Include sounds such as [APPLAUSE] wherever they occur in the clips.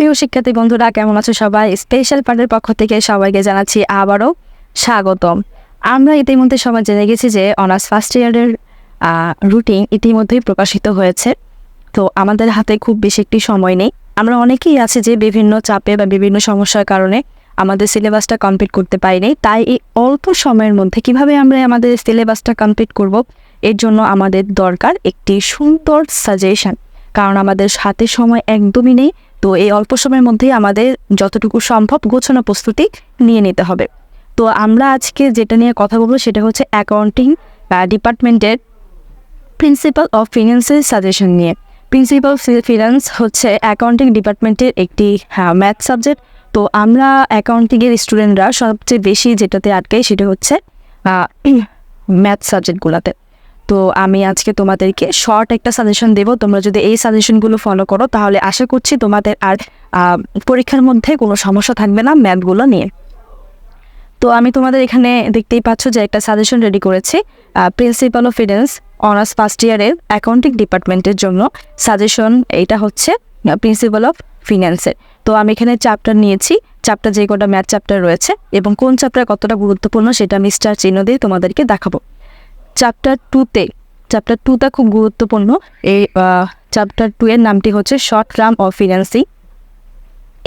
প্রিয় শিক্ষার্থী বন্ধুরা, কেমন আছো সবাই? স্পেশাল পার্টের পক্ষ থেকে সবাইকে জানাচ্ছি আবারও স্বাগতম। আমরা ইতিমধ্যে সবাই জেনে গেছি যে অনার্স ফার্স্ট ইয়ারের রুটিন ইতিমধ্যেই প্রকাশিত হয়েছে। তো আমাদের হাতে খুব বেশি একটি সময় নেই। আমরা অনেকেই আছে যে বিভিন্ন চাপে বা বিভিন্ন সমস্যার কারণে আমাদের সিলেবাসটা কমপ্লিট করতে পারিনি। তাই এই অল্প সময়ের মধ্যে কীভাবে আমরা আমাদের সিলেবাসটা কমপ্লিট করব, এর জন্য আমাদের দরকার একটি সুন্দর সাজেশন কারণ আমাদের হাতে সময় একদমই নেই। তো এই অল্প সময়ের মধ্যেই আমাদের যতটুকু সম্ভব গোছানো প্রস্তুতি নিয়ে নিতে হবে। তো আমরা আজকে যেটা নিয়ে কথা বলব সেটা হচ্ছে অ্যাকাউন্টিং ডিপার্টমেন্টের প্রিন্সিপাল অফ ফিনান্সের সাজেশন নিয়ে। প্রিন্সিপাল ফিনান্স হচ্ছে অ্যাকাউন্টিং ডিপার্টমেন্টের একটি হ্যাঁ ম্যাথ সাবজেক্ট তো আমরা অ্যাকাউন্টিংয়ের স্টুডেন্টরা সবচেয়ে বেশি যেটাতে আটকাই সেটা হচ্ছে ম্যাথ সাবজেক্টগুলোতে [CLEARS THROAT] তো আমি আজকে তোমাদেরকে শর্ট একটা সাজেশন দেবো। তোমরা যদি এই সাজেশনগুলো ফলো করো, তাহলে আশা করছি তোমাদের আর পরীক্ষার মধ্যে কোনো সমস্যা থাকবে না ম্যাথগুলো নিয়ে। তো আমি তোমাদের এখানে দেখতেই পাচ্ছ যে একটা সাজেশন রেডি করেছি principal of finance honours first ইয়ারের অ্যাকাউন্টিং ডিপার্টমেন্টের জন্য। সাজেশন এটা হচ্ছে প্রিন্সিপাল অফ ফিনান্সের তো আমি এখানে চ্যাপ্টার নিয়েছি চ্যাপ্টার যে কটা ম্যাথ চ্যাপ্টার রয়েছে এবং কোন চ্যাপ্টার কতটা গুরুত্বপূর্ণ সেটা আমি স্টার চিহ্ন দিয়ে তোমাদেরকে দেখাবো। চ্যাপ্টার টুতে চ্যাপ্টার টুটা খুব গুরুত্বপূর্ণ। এই চ্যাপ্টার টু এর নামটি হচ্ছে শর্ট টার্ম অফ ফিনান্সিং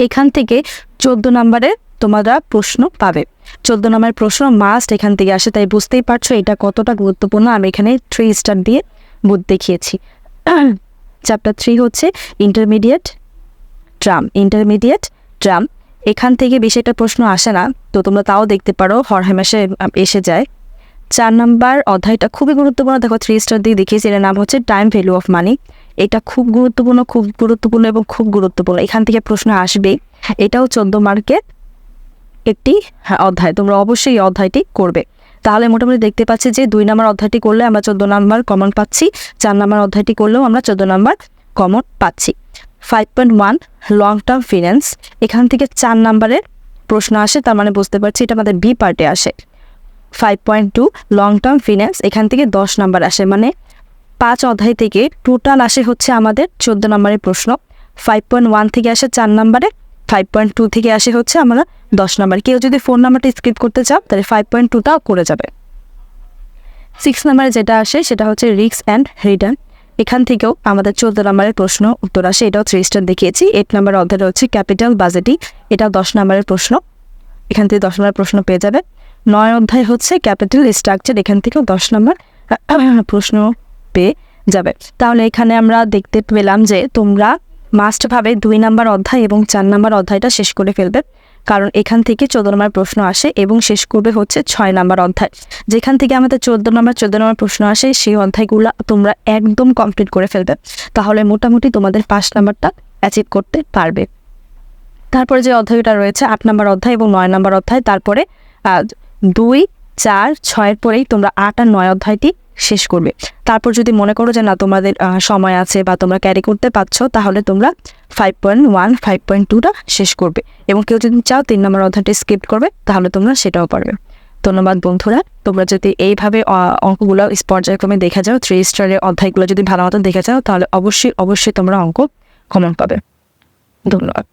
এখান থেকে চোদ্দ নম্বরে তোমরা প্রশ্ন পাবে। চোদ্দ নম্বরের প্রশ্ন মাস্ট এখান থেকে আসে, তাই বুঝতেই পারছ এটা কতটা গুরুত্বপূর্ণ। আমি এখানে থ্রি স্টার দিয়ে বুধ দেখিয়েছি। চ্যাপ্টার থ্রি হচ্ছে ইন্টারমিডিয়েট ট্রাম ইন্টারমিডিয়েট ট্রাম এখান থেকে বেশি একটা প্রশ্ন আসে না, তো তোমরা তাও দেখতে পারো, হরহামেশে এসে যায়। চার নাম্বার অধ্যায়টা খুবই গুরুত্বপূর্ণ। দেখো থ্রি স্টার দিয়ে দেখিয়েছি এর নাম হচ্ছে টাইম ভ্যালু অফ মানি এটা খুব গুরুত্বপূর্ণ খুব গুরুত্বপূর্ণ এবং খুব গুরুত্বপূর্ণ। এখান থেকে প্রশ্ন আসবে এটাও চোদ্দ মার্কের একটি হ্যাঁ, অধ্যায়। তোমরা অবশ্যই এই অধ্যায়টি করবে। তাহলে মোটামুটি দেখতে পাচ্ছি যে দুই নম্বর অধ্যায়টি করলে আমরা চোদ্দ নম্বর কমন পাচ্ছি চার নম্বর অধ্যায়টি করলেও আমরা চোদ্দ নম্বর কমন পাচ্ছি। Five point one long term finance এখান থেকে চার নম্বরের প্রশ্ন আসে তার মানে বুঝতে পারছি এটা আমাদের বি পার্টে আসে। Five point two long term finance এখান থেকে দশ নাম্বার আসে। মানে পাঁচ অধ্যায় থেকে টোটাল আসে হচ্ছে আমাদের চোদ্দ নম্বরের প্রশ্ন। ফাইভ পয়েন্ট ওয়ান থেকে আসে চার নম্বরে ফাইভ পয়েন্ট টু থেকে আসে হচ্ছে আমরা দশ নম্বর। কেউ যদি ফোন নাম্বারটা স্কিপ করতে চাও, তাহলে ফাইভ পয়েন্ট টুটাও করে যাবে। সিক্স নাম্বারে যেটা আসে, সেটা হচ্ছে রিক্স অ্যান্ড রিটার্ন এখান থেকেও আমাদের চোদ্দ নম্বরের প্রশ্ন উত্তর আসে, এটাও থ্রি স্টার দেখিয়েছি। এইট নাম্বার অধ্যায়টা হচ্ছে ক্যাপিটাল বাজেটিং এটাও দশ নম্বরের প্রশ্ন। এখান থেকে দশ নম্বরের প্রশ্ন পেয়ে যাবে। নয় অধ্যায় হচ্ছে ক্যাপিটাল স্ট্রাকচার এখান থেকেও দশ নম্বর প্রশ্ন পেয়ে যাবে। তাহলে এখানে আমরা দেখতে পেলাম যে তোমরা মাস্টভাবে দুই নাম্বার অধ্যায় এবং চার নাম্বার অধ্যায়টা শেষ করে ফেলবে। কারণ এখান থেকে চোদ্দ নম্বর প্রশ্ন আসে এবং শেষ করবে হচ্ছে ছয় নাম্বার অধ্যায়। যেখান থেকে আমাদের চোদ্দ নম্বর চোদ্দ নম্বর প্রশ্ন আসে, সেই অধ্যায়গুলো তোমরা একদম কমপ্লিট করে ফেলবে। তাহলে মোটামুটি তোমাদের পাঁচ নাম্বারটা অ্যাচিভ করতে পারবে। তারপরে যে অধ্যায়টা রয়েছে, আট নম্বর অধ্যায় এবং নয় নম্বর অধ্যায়, তারপরে দুই, চার, ছয়ের পরেই তোমরা আট আর নয় অধ্যায়টি শেষ করবে। তারপর যদি মনে করো যে না, তোমাদের সময় আছে বা তোমরা ক্যারি করতে পারছ, তাহলে তোমরা five point one five point টুটা শেষ করবে। এবং কেউ যদি চাও তিন নম্বর অধ্যায়টি স্কিপ করবে, তাহলে তোমরা সেটাও পারবে। ধন্যবাদ বন্ধুরা। তোমরা যদি এইভাবে অঙ্কগুলো পর্যায়ক্রমে দেখে যাও থ্রি স্টারের অধ্যায়গুলো যদি ভালো মতো দেখে যাও, তাহলে অবশ্যই অবশ্যই তোমরা অঙ্ক কমন পাবে। ধন্যবাদ।